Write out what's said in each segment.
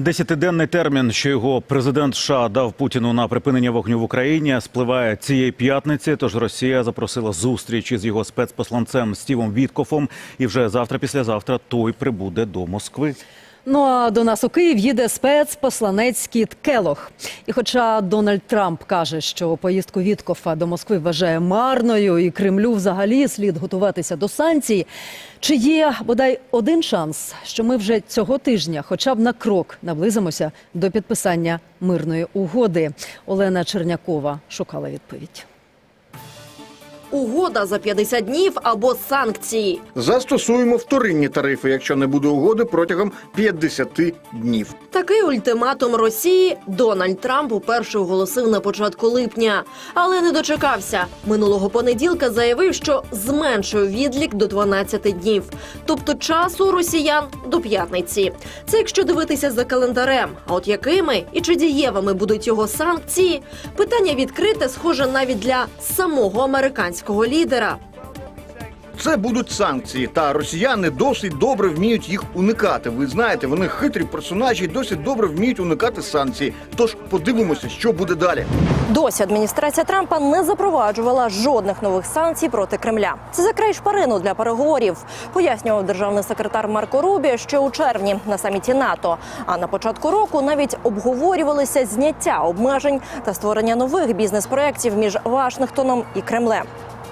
Десятиденний термін, що його президент США дав Путіну на припинення вогню в Україні, спливає цієї п'ятниці. Тож Росія запросила зустріч із його спецпосланцем Стівом Віткофом, і вже завтра, післязавтра, той прибуде до Москви. Ну а до нас у Київ їде спецпосланець Кіт Келох. І хоча Дональд Трамп каже, що поїздку Віткофа до Москви вважає марною, і Кремлю взагалі слід готуватися до санкцій, чи є бодай один шанс, що ми вже цього тижня, хоча б на крок, наблизимося до підписання мирної угоди? Олена Чернякова шукала відповідь. Угода за 50 днів або санкції. Застосуємо вторинні тарифи, якщо не буде угоди протягом 50 днів. Такий ультиматум Росії Дональд Трамп уперше оголосив на початку липня, але не дочекався. Минулого понеділка заявив, що зменшує відлік до 12 днів, тобто часу росіян до п'ятниці. Це якщо дивитися за календарем. А от якими і чи дієвими будуть його санкції? Питання відкрите, схоже навіть для самого американського лідера. Це будуть санкції, та росіяни досить добре вміють їх уникати. Ви знаєте, вони хитрі персонажі досить добре вміють уникати санкцій. Тож подивимося, що буде далі. Досі адміністрація Трампа не запроваджувала жодних нових санкцій проти Кремля. Це закрай шпарину для переговорів, пояснював державний секретар Марко Рубі ще у червні на саміті НАТО. А на початку року навіть обговорювалися зняття обмежень та створення нових бізнес-проєктів між Вашингтоном і Кремлем.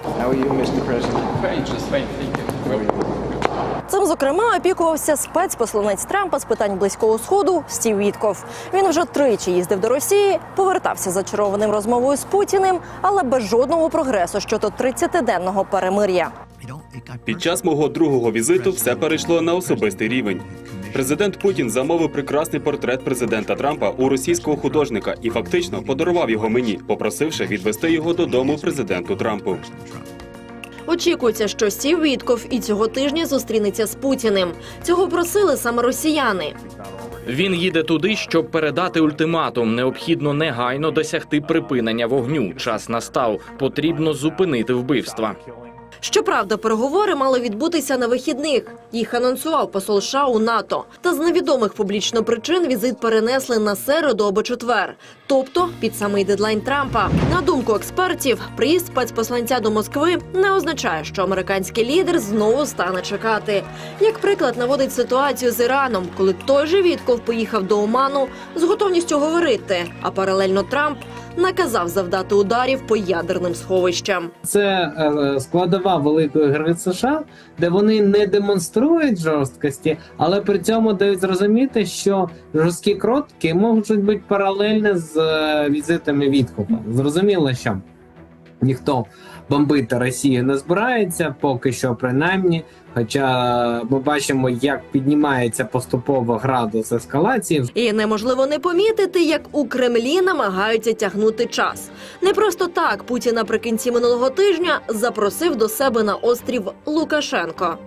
How are you, Mr. President? Fine, just fine, thank you. Цим зокрема опікувався спецпосланець Трампа з питань близького сходу Стів Вітков. Він вже тричі їздив до Росії, повертався зачарованим розмовою з Путіним, але без жодного прогресу щодо 30-денного перемир'я. Під час мого другого візиту все перейшло на особистий рівень. Президент Путін замовив прекрасний портрет президента Трампа у російського художника і фактично подарував його мені, попросивши відвести його додому президенту Трампу. Очікується, що Стів Вітков і цього тижня зустрінеться з Путіним. Цього просили саме росіяни. Він їде туди, щоб передати ультиматум. Необхідно негайно досягти припинення вогню. Час настав. Потрібно зупинити вбивства. Щоправда, переговори мали відбутися на вихідних. Їх анонсував посол США у НАТО. Та з невідомих публічно причин візит перенесли на середу або четвер, тобто під самий дедлайн Трампа. На думку експертів, приїзд спецпосланця до Москви не означає, що американський лідер знову стане чекати. Як приклад наводить ситуацію з Іраном, коли той же Вітков поїхав до Оману з готовністю говорити, а паралельно Трамп наказав завдати ударів по ядерним сховищам. це е, складова великої гри США, де вони не демонструють жорсткості, але при цьому дають зрозуміти, що жорсткі кротки можуть бути паралельні з е, візитами відкупа. Зрозуміло, що ніхто бомбити Росію не збирається, поки що, принаймні. Хоча ми бачимо, як піднімається поступово градус ескалації. І неможливо не помітити, як у Кремлі намагаються тягнути час. Не просто так Путін наприкінці минулого тижня запросив до себе на острів Лукашенко.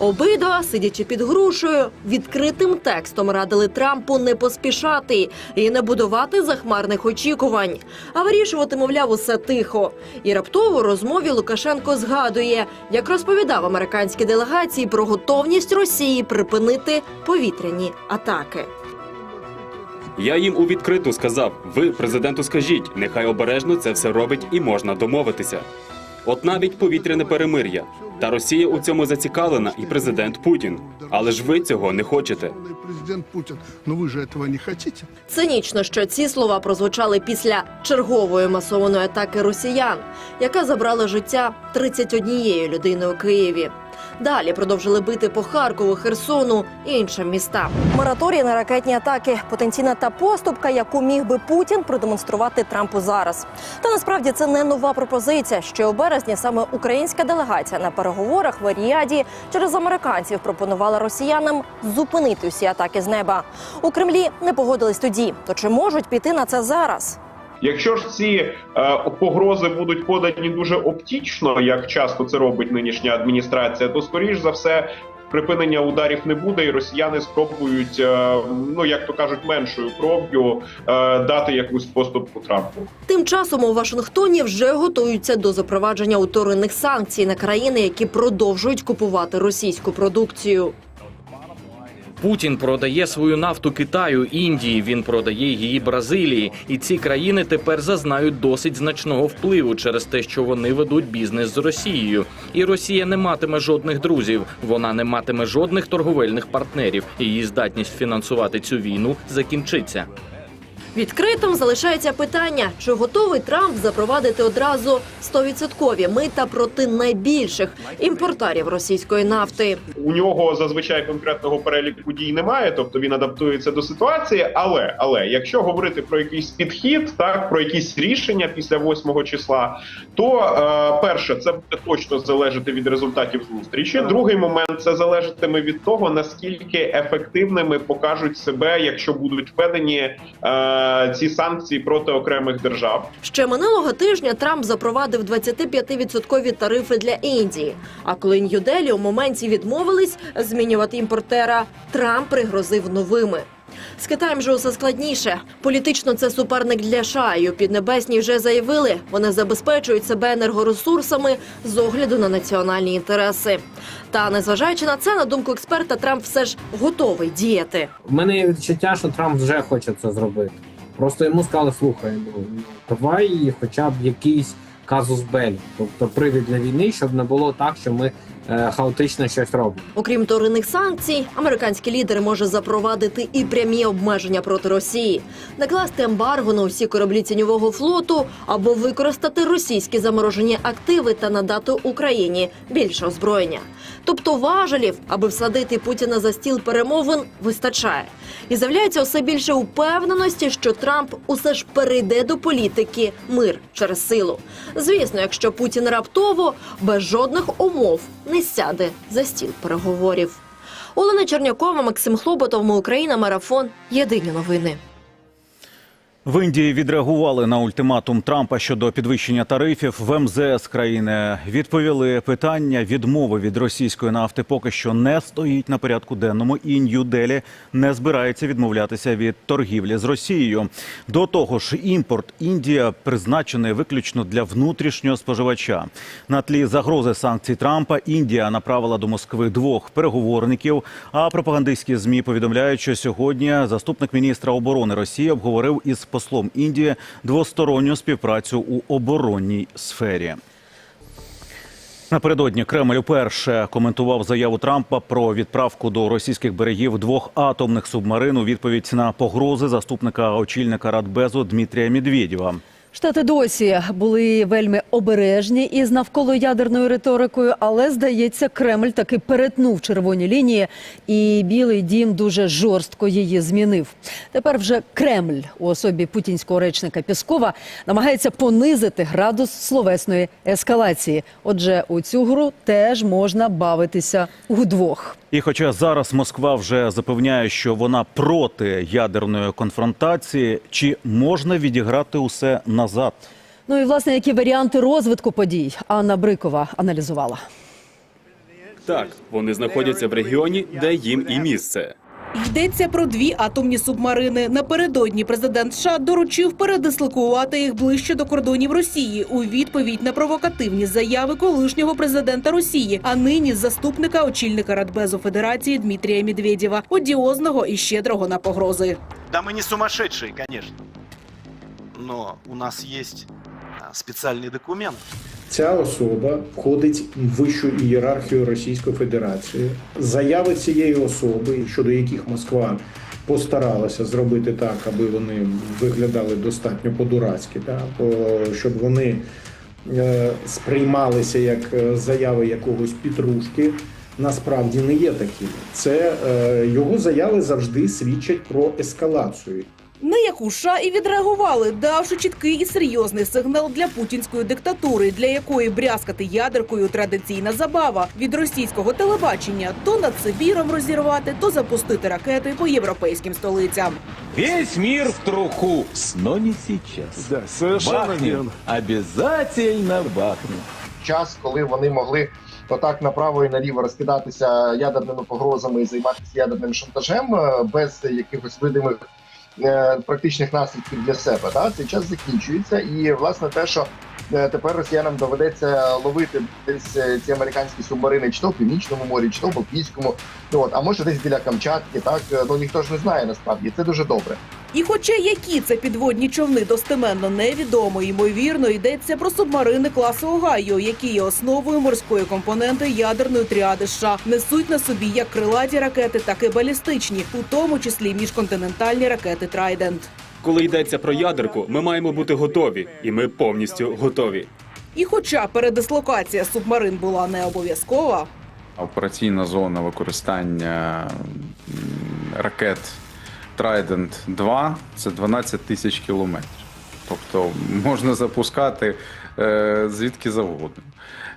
Обидва, сидячи під грушею, відкритим текстом радили Трампу не поспішати і не будувати захмарних очікувань, а вирішувати, мовляв, усе тихо. І раптово розмові Лукашенко згадує, як розповідав американській делегації про готовність Росії припинити повітряні атаки. Я їм у відкриту сказав: ви президенту скажіть, нехай обережно це все робить і можна домовитися. От навіть повітряне перемир'я. Та Росія у цьому зацікавлена, і президент Путін. Але ж ви цього не хочете. Президент Путін, ну ви же этого не хотите. Цинічно, що ці слова прозвучали після чергової масованої атаки росіян, яка забрала життя 31 людини у Києві. Далі продовжили бити по Харкову, Херсону і іншим містам. Мораторій на ракетні атаки потенційна та поступка, яку міг би Путін продемонструвати Трампу зараз. Та насправді це не нова пропозиція. Ще у березні саме українська делегація на переговорах в Ріаді через американців пропонувала росіянам зупинити усі атаки з неба. У Кремлі не погодились тоді. То чи можуть піти на це зараз? Якщо ж ці е, погрози будуть подані дуже оптічно, як часто це робить нинішня адміністрація, то скоріш за все припинення ударів не буде, і росіяни спробують, е, ну як то кажуть, меншою кров'ю е, дати якусь поступку Трампу. Тим часом у Вашингтоні вже готуються до запровадження уторинних санкцій на країни, які продовжують купувати російську продукцію. Путін продає свою нафту Китаю, Індії. Він продає її Бразилії, і ці країни тепер зазнають досить значного впливу через те, що вони ведуть бізнес з Росією. І Росія не матиме жодних друзів. Вона не матиме жодних торговельних партнерів. Її здатність фінансувати цю війну закінчиться. Відкритим залишається питання, чи готовий Трамп запровадити одразу 100% мита проти найбільших імпортерів російської нафти. У нього зазвичай конкретного переліку дій немає, тобто він адаптується до ситуації. Але але якщо говорити про якийсь підхід, так про якісь рішення після 8 числа, то е, перше, це буде точно залежати від результатів зустрічі. Другий момент це залежатиме від того, наскільки ефективними покажуть себе, якщо будуть введені е, ці санкції проти окремих держав. Ще минулого тижня Трамп запровадив 25% тарифи для Індії. А коли Нью-Делі у моменті відмовились змінювати імпортера, Трамп пригрозив новими. З Китаєм же усе складніше. Політично це суперник для США. І у Піднебесній вже заявили, вони забезпечують себе енергоресурсами з огляду на національні інтереси. Та незважаючи на це, на думку експерта, Трамп все ж готовий діяти. В мене є відчуття, що Трамп вже хоче це зробити. Просто йому сказали, слухай, ну давай хоча б якийсь казус белі, тобто привід для війни, щоб не було так, що ми хаотично щось робимо. Окрім вторинних санкцій, американський лідер може запровадити і прямі обмеження проти Росії, накласти ембарго на усі кораблі тіньового флоту або використати російські заморожені активи та надати Україні більше озброєння. Тобто важелів, аби всадити Путіна за стіл перемовин, вистачає. І з'являється усе більше упевненості, що Трамп усе ж перейде до політики мир через силу. Звісно, якщо Путін раптово без жодних умов не сяде за стіл переговорів. Олена Чернякова, Максим Хлоботов, Ми Україна, марафон. Єдині новини. В Індії відреагували на ультиматум Трампа щодо підвищення тарифів. В МЗС країни відповіли питання відмови від російської нафти поки що не стоїть на порядку денному, і Нью-Делі не збирається відмовлятися від торгівлі з Росією. До того ж, імпорт Індія призначений виключно для внутрішнього споживача. На тлі загрози санкцій Трампа Індія направила до Москви двох переговорників. А пропагандистські змі повідомляють, що сьогодні заступник міністра оборони Росії обговорив із послом Індії двосторонню співпрацю у оборонній сфері. Напередодні Кремль уперше коментував заяву Трампа про відправку до російських берегів двох атомних субмарин у відповідь на погрози заступника очільника Радбезу Дмитрія Медведєва. Штати досі були вельми обережні із навколоядерною риторикою, але здається, Кремль таки перетнув червоні лінії, і Білий Дім дуже жорстко її змінив. Тепер вже Кремль у особі путінського речника Піскова намагається понизити градус словесної ескалації. Отже, у цю гру теж можна бавитися удвох. І хоча зараз Москва вже запевняє, що вона проти ядерної конфронтації, чи можна відіграти усе назад? Ну і власне, які варіанти розвитку подій Анна Брикова аналізувала. Так, вони знаходяться в регіоні, де їм і місце. Йдеться про дві атомні субмарини. Напередодні президент США доручив передислокувати їх ближче до кордонів Росії у відповідь на провокативні заяви колишнього президента Росії, а нині заступника очільника Радбезу Федерації Дмитрія Медведєва, одіозного і щедрого на погрози. Да мы не сумасшедшие, конечно. Но у нас есть специальный документ. Ця особа входить в вищу ієрархію Російської Федерації. Заяви цієї особи, щодо яких Москва постаралася зробити так, аби вони виглядали достатньо по-дурацьки, по- щоб вони е, сприймалися як е, заяви якогось петрушки. Насправді не є такими. Це е, його заяви завжди свідчать про ескалацію. На яку США і відреагували, давши чіткий і серйозний сигнал для путінської диктатури, для якої брязкати ядеркою традиційна забава від російського телебачення то над Сибіром розірвати, то запустити ракети по європейським столицям. Весь мир в труху, но не сейчас. Да, бахнем. Обязательно бахнем. час, коли вони могли отак направо і наліво розкидатися ядерними погрозами і займатися ядерним шантажем е, без якихось видимих практичних наслідків для себе. Да? Цей час закінчується, і власне те, що е, тепер росіянам доведеться ловити десь е, ці американські субмарини, чи то в північному морі, чи то в Балтійському. Ну, От, а може десь біля Камчатки, так Е, ну ніхто ж не знає насправді. Це дуже добре. І хоча які це підводні човни достеменно невідомо, ймовірно, йдеться про субмарини класу Огайо, які є основою морської компоненти ядерної тріади США, несуть на собі як крилаті ракети, так і балістичні, у тому числі міжконтинентальні ракети Трайдент. Коли йдеться про ядерку, ми маємо бути готові, і ми повністю готові. І хоча передислокація субмарин була не обов'язкова, Операційна зона використання ракет Trident 2 це 12 тисяч кілометрів. Тобто можна запускати е, звідки завгодно.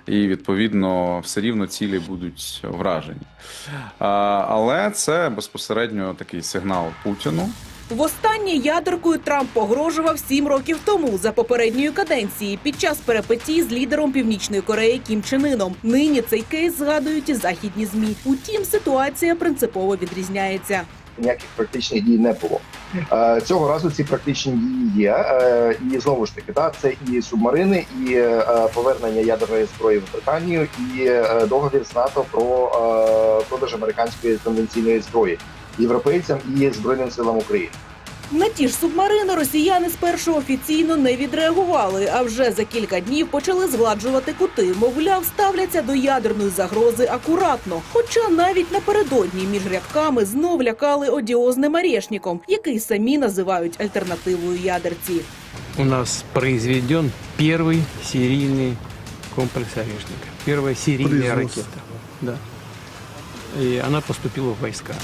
І відповідно все рівно цілі будуть вражені. А, але це безпосередньо такий сигнал Путіну. Востаннє ядеркою Трамп погрожував сім років тому за попередньої каденції під час перепитій з лідером Північної Кореї Кім Чен Іном. Нині цей кейс згадують і західні змі. Утім, ситуація принципово відрізняється. Ніяких практичних дій не було. Е, Цього разу ці практичні дії є. Е, І знову ж таки, да, це і субмарини, і е, повернення ядерної зброї в Британію, і договір з НАТО про продаж американської конвенційної зброї європейцям і збройним силам України. На ті ж субмарини росіяни спершу офіційно не відреагували, а вже за кілька днів почали згладжувати кути. Мовляв, ставляться до ядерної загрози акуратно. Хоча навіть напередодні між рядками знов лякали одіозним орешником, який самі називають альтернативою ядерці. у нас произведен первый серийный комплекс орешника. Первая серийная Производство. ракета. Да. И она поступила в войска.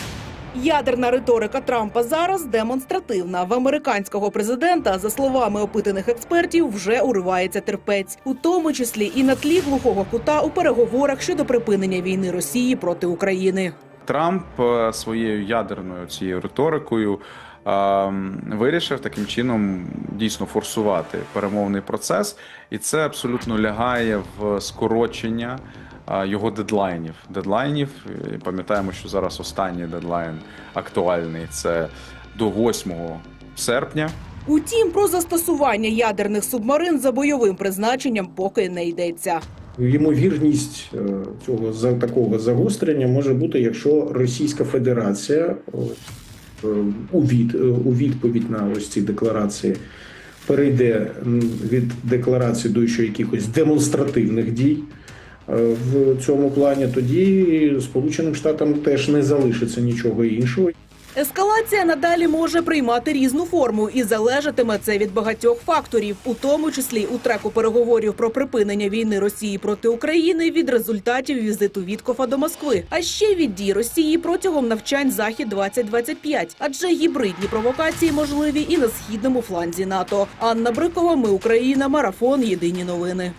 Ядерна риторика Трампа зараз демонстративна. В американського президента, за словами опитаних експертів, вже уривається терпець, у тому числі і на тлі глухого кута у переговорах щодо припинення війни Росії проти України. Трамп е, своєю ядерною цією риторикою е, вирішив таким чином дійсно форсувати перемовний процес, і це абсолютно лягає в скорочення його дедлайнів. Дедлайнів е, пам'ятаємо, що зараз останній дедлайн актуальний це до 8 серпня. Утім, про застосування ядерних субмарин за бойовим призначенням поки не йдеться. Ймовірність е, цього за такого загострення може бути, якщо Російська Федерація е, у, від, у відповідь на ось ці декларації перейде від декларації до ще якихось демонстративних дій. Е, В цьому плані тоді Сполученим Штатам теж не залишиться нічого іншого. Ескалація надалі може приймати різну форму і залежатиме це від багатьох факторів, у тому числі у треку переговорів про припинення війни Росії проти України від результатів візиту Віткофа до Москви, а ще від дій Росії протягом навчань Захід 2025 адже гібридні провокації можливі і на східному фланзі НАТО. Анна Брикова, ми Україна, марафон. Єдині новини.